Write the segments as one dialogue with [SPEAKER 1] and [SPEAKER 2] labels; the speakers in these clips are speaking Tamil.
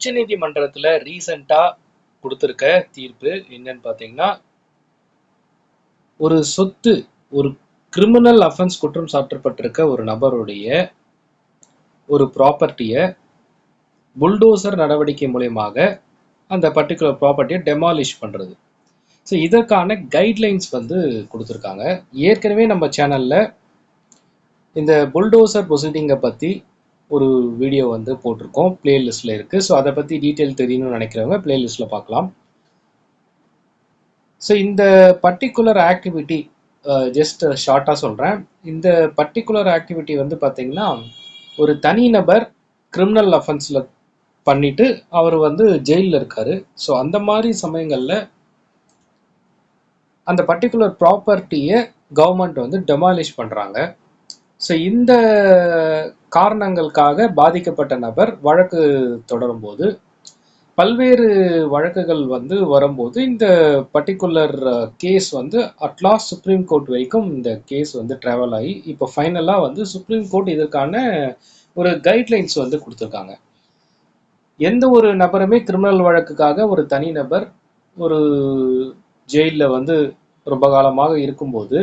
[SPEAKER 1] உச்சநீதிமன்றத்தில் ரீசண்டாக கொடுத்துருக்க தீர்ப்பு என்னன்னு பார்த்தீங்கன்னா ஒரு சொத்து ஒரு கிரிமினல் அஃபென்ஸ் குற்றம் சாட்டப்பட்டிருக்க ஒரு நபருடைய ஒரு ப்ராப்பர்ட்டியை புல்டோசர் நடவடிக்கை மூலயமாக அந்த பர்டிகுலர் ப்ராப்பர்ட்டியை டெமாலிஷ் பண்ணுறது ஸோ இதற்கான கைட்லைன்ஸ் வந்து கொடுத்துருக்காங்க. ஏற்கனவே நம்ம சேனலில் இந்த புல்டோசர் ப்ரொசீடிங்கை பற்றி ஒரு வீடியோ வந்து போட்டிருக்கோம் பிளேலிஸ்ட்டில் இருக்குது ஸோ அதை பற்றி டீட்டெயில் தெரியணும்னு நினைக்கிறவங்க பிளேலிஸ்ட்டில் பார்க்கலாம். ஸோ இந்த பர்டிகுலர் ஆக்டிவிட்டி ஜஸ்ட் ஷார்ட்டாக சொல்கிறேன் இந்த பர்டிகுலர் ஆக்டிவிட்டி வந்து பார்த்திங்கன்னா ஒரு தனிநபர் கிரிமினல் அஃபென்ஸில் பண்ணிட்டு அவர் வந்து ஜெயிலில் இருக்கார். ஸோ அந்த மாதிரி சமயங்களில் அந்த பர்டிகுலர் ப்ராப்பர்ட்டியை கவர்மெண்ட் வந்து டெமாலிஷ் பண்ணுறாங்க ஸோ இந்த காரணங்களுக்காக பாதிக்கப்பட்ட நபர் வழக்கு தொடரும்போது பல்வேறு வழக்குகள் வந்து வரும்போது இந்த பர்டிகுலர் கேஸ் வந்து அட்லாஸ்ட் சுப்ரீம் கோர்ட் வரைக்கும் இந்த கேஸ் வந்து ட்ராவல் ஆகி இப்போ ஃபைனலாக வந்து சுப்ரீம் கோர்ட் இதற்கான ஒரு கைட்லைன்ஸ் வந்து கொடுத்துருக்காங்க. எந்த ஒரு நபருமே கிரிமினல் வழக்குக்காக ஒரு தனி நபர் ஒரு ஜெயிலில் வந்து ரொம்ப காலமாக இருக்கும்போது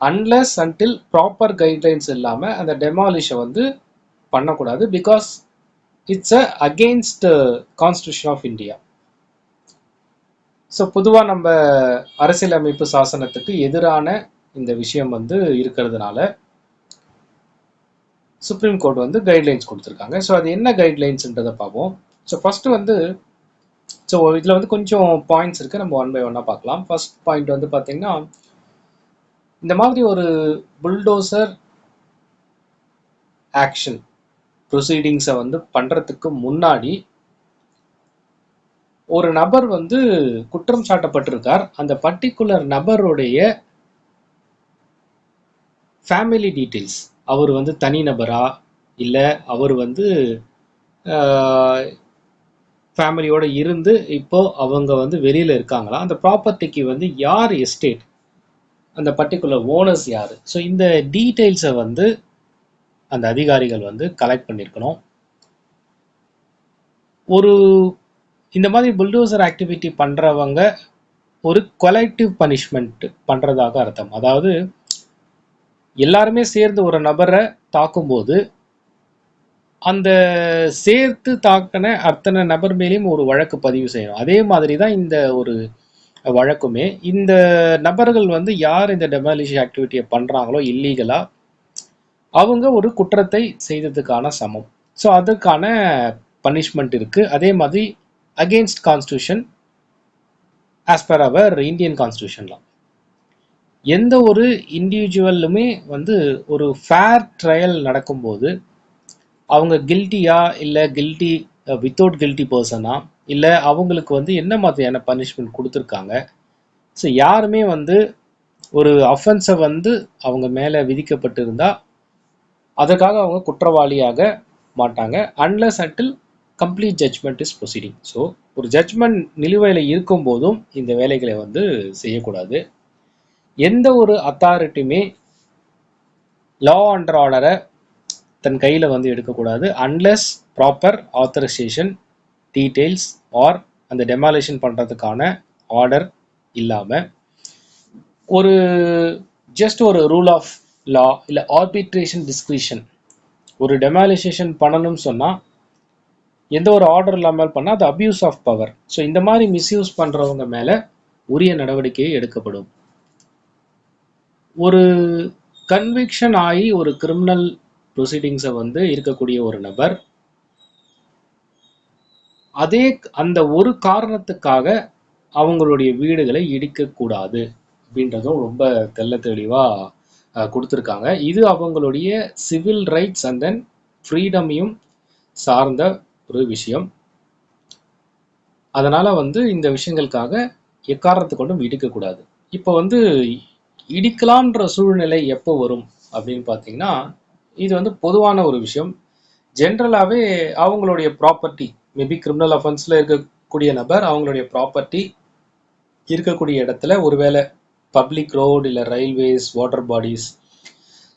[SPEAKER 1] அன்லஸ் அன்டில் ப்ராப்பர் கைட்லைன்ஸ் இல்லாமல் அந்த டெமாலிஷை வந்து பண்ணக்கூடாது because it's uh against constitution of India so பொதுவாக நம்ம அரசியலமைப்பு சாசனத்துக்கு எதிரான இந்த விஷயம் வந்து இருக்கிறதுனால சுப்ரீம் கோர்ட் வந்து கைட்லைன்ஸ் கொடுத்துருக்காங்க. ஸோ அது என்ன கைட்லைன்ஸ்ன்றதை பார்ப்போம். ஸோ ஃபஸ்ட்டு வந்து ஸோ இதில் வந்து கொஞ்சம் பாயிண்ட்ஸ் இருக்குது நம்ம ஒன் பை ஒன்னாக பார்க்கலாம். ஃபர்ஸ்ட் பாயிண்ட் வந்து பார்த்திங்கன்னா இந்த மாதிரி ஒரு புல்டோசர் ஆக்ஷன் ப்ரொசீடிங்ஸை வந்து பண்ணுறதுக்கு முன்னாடி ஒரு நபர் வந்து குற்றம் சாட்டப்பட்டிருக்கார். அந்த பர்டிகுலர் நபருடைய ஃபேமிலி டீட்டெயில்ஸ் அவர் வந்து தனி நபரா? இல்லை அவர் வந்து ஃபேமிலியோடு இருந்து இப்போ அவங்க வந்து வெளியில் இருக்காங்களா? அந்த ப்ராப்பர்ட்டிக்கு வந்து யார் எஸ்டேட் அந்த பர்டிகுலர் ஓனர்ஸ் யார்? ஸோ இந்த டீட்டெயில்ஸை வந்து அந்த அதிகாரிகள் வந்து கலெக்ட் பண்ணியிருக்கணும் ஒரு இந்த மாதிரி புல்டோசர் ஆக்டிவிட்டி பண்ணுறவங்க ஒரு கொலெக்டிவ் பனிஷ்மெண்ட் பண்ணுறதாக அர்த்தம். அதாவது எல்லாருமே சேர்ந்து ஒரு நபரை தாக்கும்போது அந்த சேர்த்து தாக்கின அத்தனை நபர் மேலேயும் ஒரு வழக்கு பதிவு செய்யணும். அதே மாதிரி தான் இந்த ஒரு வழக்குமே இந்த நபர்கள் வந்து யார் இந்த டெமாலிஷ் ஆக்டிவிட்டியை பண்ணுறாங்களோ இல்லீகலாக அவங்க ஒரு குற்றத்தை செய்ததுக்கான சமம். ஸோ அதுக்கான பனிஷ்மெண்ட் இருக்குது அதே மாதிரி against constitution as per our Indian கான்ஸ்டியூஷன்லாம் எந்த ஒரு இண்டிவிஜுவலுமே வந்து ஒரு ஃபேர் ட்ரையல் நடக்கும்போது அவங்க கில்ட்டியா இல்லை கில்ட்டி வித்தவுட் கில்ட்டி பர்சனா இல்லை அவங்களுக்கு வந்து என்ன மாதிரியான பனிஷ்மெண்ட் கொடுத்துருக்காங்க? ஸோ யாருமே வந்து ஒரு அஃபென்ஸை வந்து அவங்க மேலே விதிக்கப்பட்டிருந்தா அதற்காக அவங்க குற்றவாளியாக மாட்டாங்க unless until complete judgement is proceeding so ஒரு ஜட்ஜ்மெண்ட் நிலுவையில் இருக்கும் போதும் இந்த வேலைகளை வந்து செய்யக்கூடாது. எந்த ஒரு அத்தாரிட்டியுமே லா அண்டர் ஆர்டரை தன் கையில் வந்து எடுக்கக்கூடாது unless proper authorisation details are அந்த டெமாலேஷன் பண்ணுறதுக்கான ஆர்டர் இல்லாமல் ஒரு ஜஸ்ட் ஒரு ரூல் ஆஃப் லா இல்லை ஆர்பிட்ரேஷன் டிஸ்கிரிஷன் ஒரு டெமாலிசேஷன் பண்ணணும்னு சொன்னால் எந்த ஒரு ஆர்டர் இல்லாமல் பண்ணால் அது அப்யூஸ் ஆஃப் பவர் ஸோ இந்த மாதிரி மிஸ்யூஸ் பண்ணுறவங்க மேலே உரிய நடவடிக்கை எடுக்கப்படும். ஒரு கன்விக்ஷன் ஆகி ஒரு கிரிமினல் ப்ரொசீடிங்ஸை வந்து இருக்கக்கூடிய ஒரு நபர் அதே அந்த ஒரு காரணத்துக்காக அவங்களுடைய வீடுகளை இடிக்கக்கூடாது அப்படின்றதும் ரொம்ப தெள்ள தெளிவாக கொடுத்துருக்காங்க. இது அவங்களுடைய சிவில் ரைட்ஸ் அண்ட் தென் ஃப்ரீடமையும் சார்ந்த ஒரு விஷயம். அதனால் வந்து இந்த விஷயங்களுக்காக எக்காரணத்தை கொண்டும் இடிக்கக்கூடாது. இப்போ வந்து இடிக்கலான்ற சூழ்நிலை எப்போ வரும் அப்படின்னு பார்த்தீங்கன்னா இது வந்து பொதுவான ஒரு விஷயம். ஜென்ரலாகவே அவங்களுடைய ப்ராப்பர்ட்டி மேபி கிரிமினல் அஃபென்ஸில் இருக்கக்கூடிய நபர் அவங்களுடைய ப்ராப்பர்ட்டி இருக்கக்கூடிய இடத்துல ஒருவேளை பப்ளிக் ரோடு இல்லை railways water bodies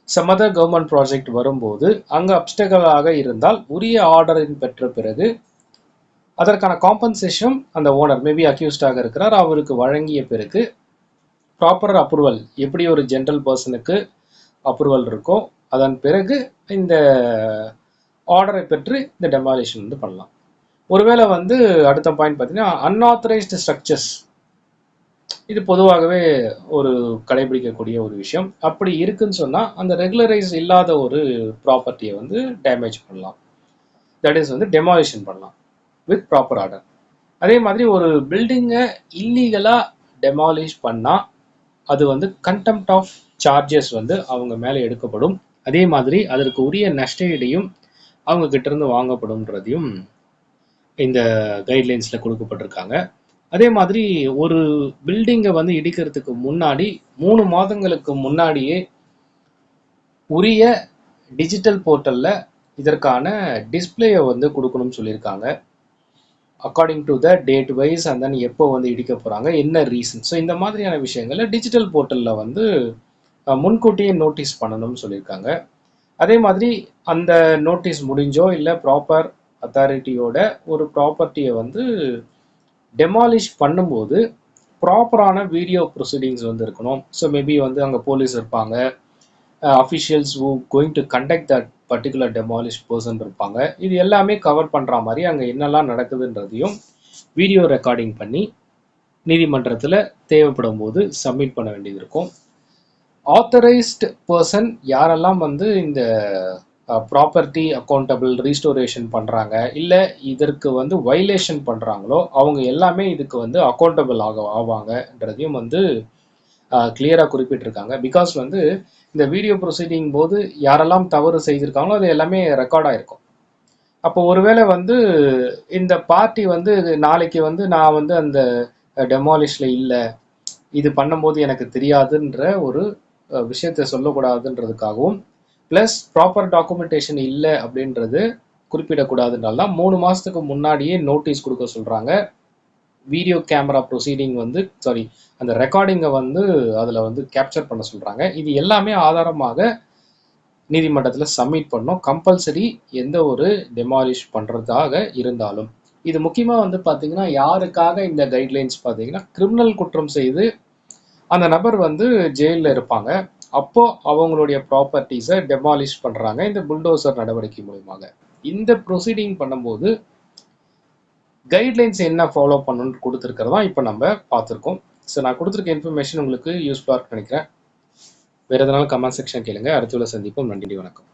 [SPEAKER 1] some other government project வரும்போது அங்கே அப்டகலாக இருந்தால் உரிய ஆர்டரின் பெற்ற பிறகு அதற்கான காம்பன்சேஷன் அந்த ஓனர் மேபி அக்யூஸ்டாக இருக்கிறார் அவருக்கு வழங்கிய பிறகு ப்ராப்பர் அப்ரூவல் எப்படி ஒரு ஜென்ரல் பர்சனுக்கு அப்ரூவல் இருக்கோ அதன் பிறகு இந்த ஆர்டரை பெற்று இந்த டெமாலிஷன் வந்து பண்ணலாம். ஒருவேளை வந்து அடுத்த பாயிண்ட் பார்த்தீங்கன்னா அன்ஆத்தரைஸ்டு ஸ்ட்ரக்சர்ஸ் இது பொதுவாகவே ஒரு கடைபிடிக்கக்கூடிய ஒரு விஷயம். அப்படி இருக்குன்னு சொன்னால் அந்த ரெகுலரைஸ் இல்லாத ஒரு ப்ராப்பர்ட்டியை வந்து டேமேஜ் பண்ணலாம். தட் இஸ் வந்து டெமாலிஷன் பண்ணலாம். வித் ப்ராப்பர் ஆர்டர் அதே மாதிரி ஒரு பில்டிங்கை இல்லீகலாக டெமாலிஷ் பண்ணால் அது வந்து கண்டெம்ட் ஆஃப் சார்ஜஸ் வந்து அவங்க மேலே எடுக்கப்படும். அதே மாதிரி அதற்கு உரிய நஷ்டஈடையும் அவங்க கிட்டேருந்து வாங்கப்படும்ன்றதையும் இந்த கைட்லைன்ஸில் கொடுக்கப்பட்டிருக்காங்க. அதே மாதிரி ஒரு பில்டிங்கை வந்து இடிக்கிறதுக்கு முன்னாடி மூணு மாதங்களுக்கு முன்னாடியே உரிய டிஜிட்டல் போர்ட்டலில் இதற்கான டிஸ்பிளேயை வந்து கொடுக்கணும்னு சொல்லியிருக்காங்க. According to the date wise and then எப்போ வந்து இடிக்க போகிறாங்க என்ன ரீசன் ஸோ இந்த மாதிரியான விஷயங்களை டிஜிட்டல் போர்ட்டலில் வந்து முன்கூட்டியே நோட்டீஸ் பண்ணணும்னு சொல்லியிருக்காங்க. அதே மாதிரி அந்த நோட்டீஸ் முடிஞ்சோ இல்லை ப்ராப்பர் அத்தாரிட்டியோட ஒரு ப்ராப்பர்ட்டியை வந்து டெமாலிஷ் பண்ணும்போது ப்ராப்பரான வீடியோ ப்ரொசீடிங்ஸ் வந்து இருக்கணும். ஸோ மேபி வந்து அங்கே போலீஸ் இருப்பாங்க. Officials who going to conduct that particular demolish person இருப்பாங்க. இது எல்லாமே கவர் பண்ணுற மாதிரி அங்கே என்னெல்லாம் நடக்குதுன்றதையும் வீடியோ ரெக்கார்டிங் பண்ணி நீதிமன்றத்தில் தேவைப்படும் போது சப்மிட் பண்ண வேண்டியது இருக்கும். ஆத்தரைஸ்டு பர்சன் யாரெல்லாம் வந்து இந்த ப்ராப்பர்ட்டி அக்கௌண்டபிள் ரீஸ்டோரேஷன் பண்ணுறாங்க இல்லை இதற்கு வந்து வைலேஷன் பண்ணுறாங்களோ அவங்க எல்லாமே இதுக்கு வந்து அக்கௌண்டபிள் ஆக ஆவாங்கன்றதையும் வந்து கிளியராக குறிப்பிட்டிருக்காங்க. பிகாஸ் வந்து இந்த வீடியோ ப்ரொசீடிங் போது யாரெல்லாம் தவறு செய்திருக்காங்களோ அது எல்லாமே ரெக்கார்டாக இருக்கும் அப்போ ஒருவேளை வந்து இந்த பார்ட்டி வந்து நாளைக்கு வந்து நான் வந்து அந்த டெமாலிஷில் இல்லை இது பண்ணும்போது எனக்கு தெரியாதுன்ற ஒரு விஷயத்தை சொல்லக்கூடாதுன்றதுக்காகவும் ப்ளஸ் ப்ராப்பர் டாக்குமெண்டேஷன் இல்லை அப்படின்றது குறிப்பிடக்கூடாதுனால தான் மூணு மாதத்துக்கு முன்னாடியே நோட்டீஸ் கொடுக்க சொல்கிறாங்க வீடியோ கேமரா ப்ரொசீடிங் வந்து சாரி அந்த ரெக்கார்டிங்கை வந்து அதில் வந்து கேப்சர் பண்ண சொல்கிறாங்க இது எல்லாமே ஆதாரமாக நீதிமன்றத்தில் சப்மிட் பண்ணோம். கம்பல்சரி எந்த ஒரு டெமாலிஷ் பண்ணுறதாக இருந்தாலும். இது முக்கியமாக வந்து பார்த்தீங்கன்னா யாருக்காக இந்த கைட்லைன்ஸ் பார்த்தீங்கன்னா கிரிமினல் குற்றம் செய்து அந்த நபர் வந்து ஜெயிலில் இருப்பாங்க. அப்போ அவங்களுடைய ப்ராப்பர்ட்டிஸை டெமாலிஷ் பண்ணுறாங்க இந்த புல்டோசர் நடவடிக்கை மூலியமாக. இந்த ப்ரொசீடிங் பண்ணும்போது கைட்லைன்ஸ் என்ன ஃபாலோ பண்ணணும்னு கொடுத்துருக்கிறதா இப்போ நம்ம பார்த்துருக்கோம். ஸோ நான் கொடுத்துருக்க இன்ஃபர்மேஷன் உங்களுக்கு யூஸ்ஃபுல்லாக நினைக்கிறேன். வேறு எதனாலும் கமெண்ட் செக்ஷன் கேளுங்க. அடுத்த சந்திப்போம். நன்றி வணக்கம்.